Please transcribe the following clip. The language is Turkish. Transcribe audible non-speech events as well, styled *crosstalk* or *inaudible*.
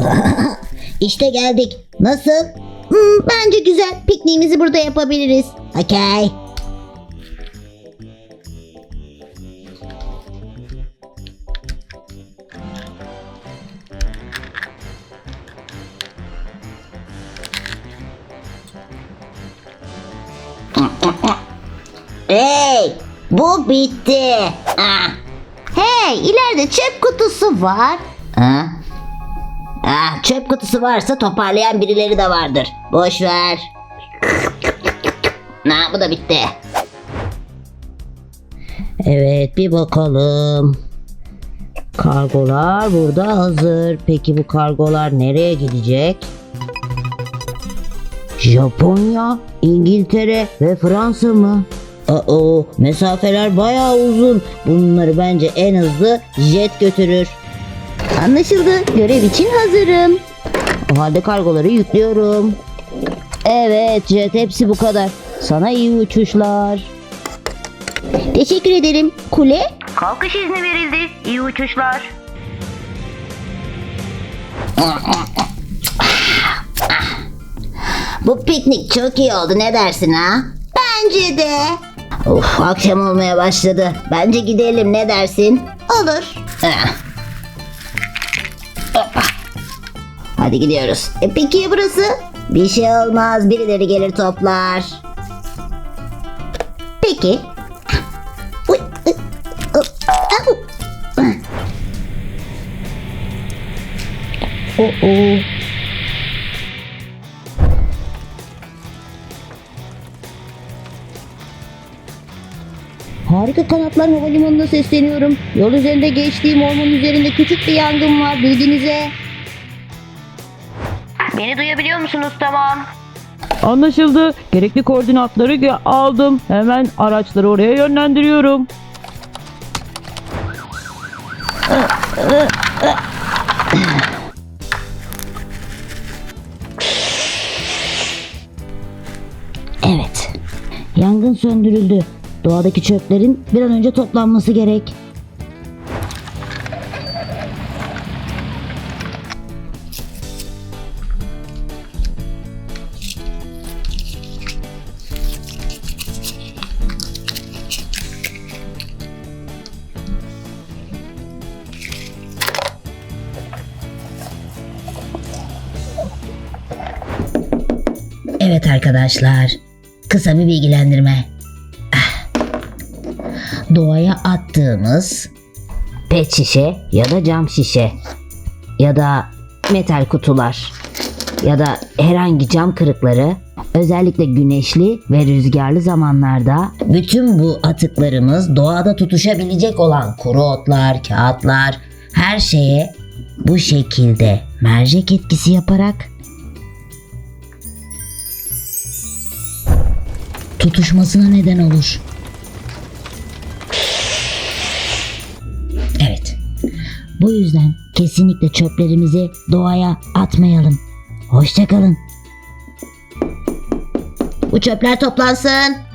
*laughs* İşte geldik. Nasıl? Hmm, bence güzel. Pikniğimizi burada yapabiliriz. Okey. Hey, bu bitti. Ah. Hey, ileride çöp kutusu var. Ha? Ah, çöp kutusu varsa toparlayan birileri de vardır. Boş ver. Na, bu da bitti. Evet, bir bakalım. Kargolar burada hazır. Peki bu kargolar nereye gidecek? Japonya, İngiltere ve Fransa mı? Aa, mesafeler bayağı uzun. Bunları bence en hızlı jet götürür. Anlaşıldı. Görev için hazırım. O halde kargoları yüklüyorum. Evet jet hepsi bu kadar. Sana iyi uçuşlar. Teşekkür ederim. Kule? Kalkış izni verildi. İyi uçuşlar. Bu piknik çok iyi oldu ne dersin ha? Bence de. Uf akşam olmaya başladı. Bence gidelim ne dersin? Olur. Hoppa. Hadi gidiyoruz. E peki ya burası? Bir şey olmaz birileri gelir toplar. Peki. Uy, Harika Kanatlar Havalimanı'na sesleniyorum. Yol üzerinde geçtiğim orman üzerinde küçük bir yangın var bilginize. Beni duyabiliyor musunuz? Tamam. Anlaşıldı. Gerekli koordinatları aldım. Hemen araçları oraya yönlendiriyorum. Evet. Yangın söndürüldü. Doğadaki çöplerin bir an önce toplanması gerek. Evet arkadaşlar. Kısa bir bilgilendirme. Doğaya attığımız pet şişe ya da cam şişe ya da metal kutular ya da herhangi cam kırıkları özellikle güneşli ve rüzgarlı zamanlarda bütün bu atıklarımız doğada tutuşabilecek olan kuru otlar, kağıtlar her şeye bu şekilde mercek etkisi yaparak tutuşmasına neden olur. Bu yüzden kesinlikle çöplerimizi doğaya atmayalım. Hoşçakalın. Bu çöpler toplansın.